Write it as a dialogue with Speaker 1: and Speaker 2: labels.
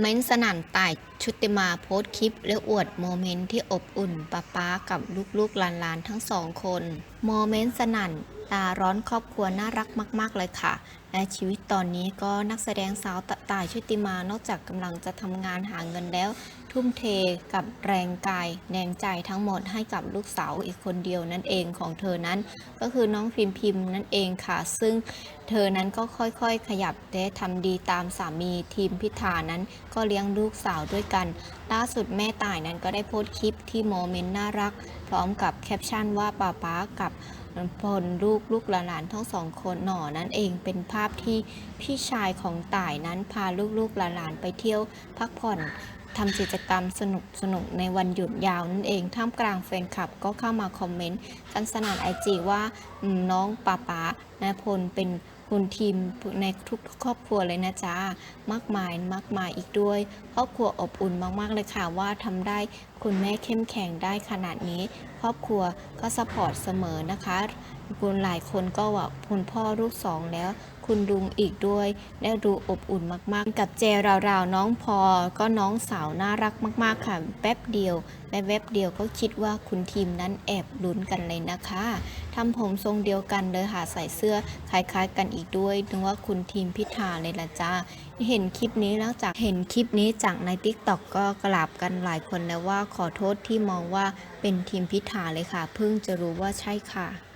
Speaker 1: เม้นสนั่นต่ายชุติมาโพสคลิป และอวดโมเมนต์ที่อบอุ่นป้าป๊ากับลูกๆหลานๆทั้งสองคน โมเมนต์สนั่น ตาร้อนครอบครัวน่ารักมาก ๆ เลยค่ะ และชีวิตตอนนี้ก็นักแสดงสาวต่ายชุติมานอกจากกำลังจะทำงานหาเงินแล้ว ทุ่มเทกับแรงกายแรงใจทั้งหมดให้กับลูกสาวอีกคนเดียวนั่นเองของเธอนั้น ก็คือน้องพิมพิมนั่นเองค่ะ ซึ่งเธอนั้นก็ค่อยๆ ขยับและทำดีตามสามีทีมพิธานั้น ก็เลี้ยงลูกสาวด้วยกัน ล่าสุดแม่ต่ายนั้นก็ได้โพสต์คลิปที่โมเมนต์น่ารัก พร้อมกับแคปชั่นว่าป้าป๊ากับ พลลูกลูกหลานทั้งสองคนหน่อนั่นเองเป็นภาพที่พี่ชายของต่ายนั้นพาลูกลูกหลานไปเที่ยวพักผ่อน ทำกิจกรรมสนุกสนุกในวันหยุดยาวนั่นเองท่ามกลางแฟนคลับก็เข้ามาคอมเมนต์กันสนั่นไอจีว่าน้องป้าป๊านายพลเป็นคุณทีมในทุกครอบครัวเลยนะจ๊ะมากมายมากมายอีกด้วย ครอบครัวอบอุ่นมากๆเลยค่ะว่าทำได้คุณแม่เข้มแข็งได้ขนาดนี้ ครอบครัวก็สปอร์ตเสมอนะคะ คุณหลายคนก็ว่าคุณพ่อลูกสองแล้ว คุณลุงอีกด้วยได้ดูอบอุ่นมากๆ กับเจราวๆน้องพอก็น้องสาวน่ารักมากๆค่ะแป๊บเดียวและแวบเดียวก็คิดว่าคุณทีมนั้นแอบลุ้นกันเลยนะคะทำผมทรงเดียวกันเลยค่ะใส่เสื้อคล้ายๆ กันอีกด้วยนึกว่าคุณทีมพิธาเลยละจ้าเห็นคลิปนี้แล้วจากเห็นคลิปนี้จากใน t ิ k t o k ก็กราบกันหลายคนแล้วว่าขอโทษที่มองว่าเป็นทีมพิธาเลยค่ะ เพิ่งจะรู้ว่าใช่ค่ะ